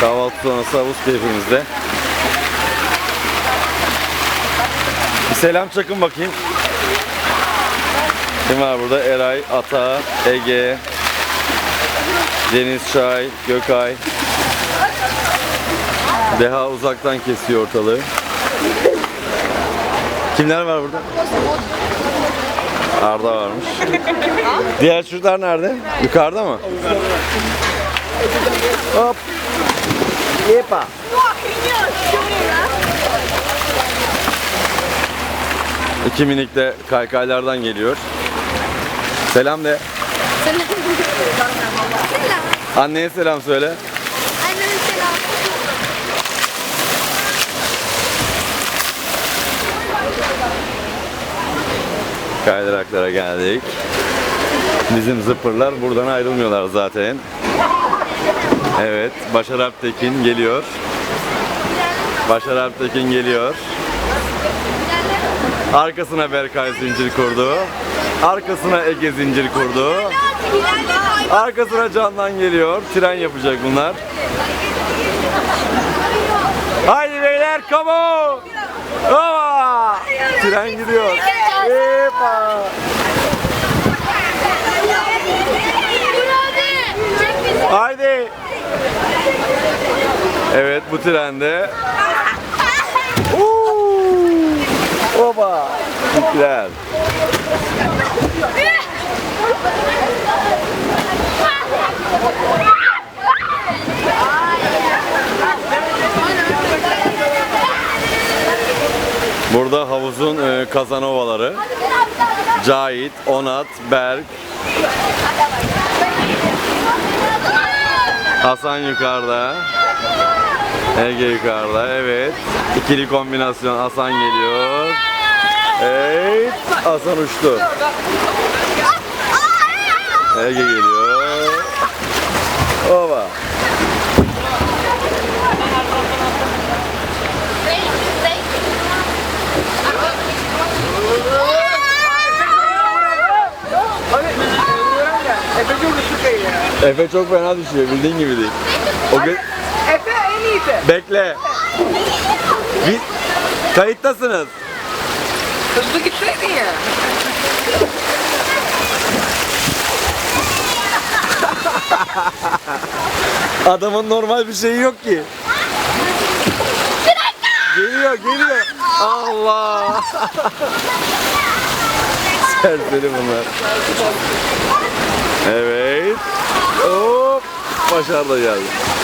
Kahvaltı sonrası havuz keyfimizde. Bir selam çakın bakayım. Kim var burada? Eray, Ata, Ege, Deniz Çay, Gökay. Deha uzaktan kesiyor ortalığı. Kimler var burada? Arda varmış. Diğer çocuklar nerede? Yukarıda mı? Hop. Yepa. İki minik de kaykaylardan geliyor. Selam de. Anneye selam söyle. Annem selam. Kaydıraklara geldik. Bizim zıpırlar buradan ayrılmıyorlar zaten. Evet, Başar Alptekin geliyor. Başar Alptekin geliyor. Arkasına Berkay zincir kurdu. Arkasına Ege zincir kurdu. Arkasına Candan geliyor. Tren yapacak bunlar. Haydi beyler, come on! Aa! Tren gidiyor. Yepa! Haydi. Evet bu trende. Oba. Gittiler. Burada havuzun e, kazanovaları. Cahit, Onat, Berk, Hasan yukarıda. Ege yukarıda. Evet. İkili kombinasyon Hasan geliyor. Evet. Hasan uçtu. Ege geliyor. Ova. Efe çok fena düşüyor. Bildiğin gibi değil. O iyisi. Bekle. Bir... Kayıttasınız. Hızlı gitseydin ya. Adamın normal bir şeyi yok ki. Geliyor, geliyor. Allah. Serseri bunlar. Evet. Hop. Başarılı geldi.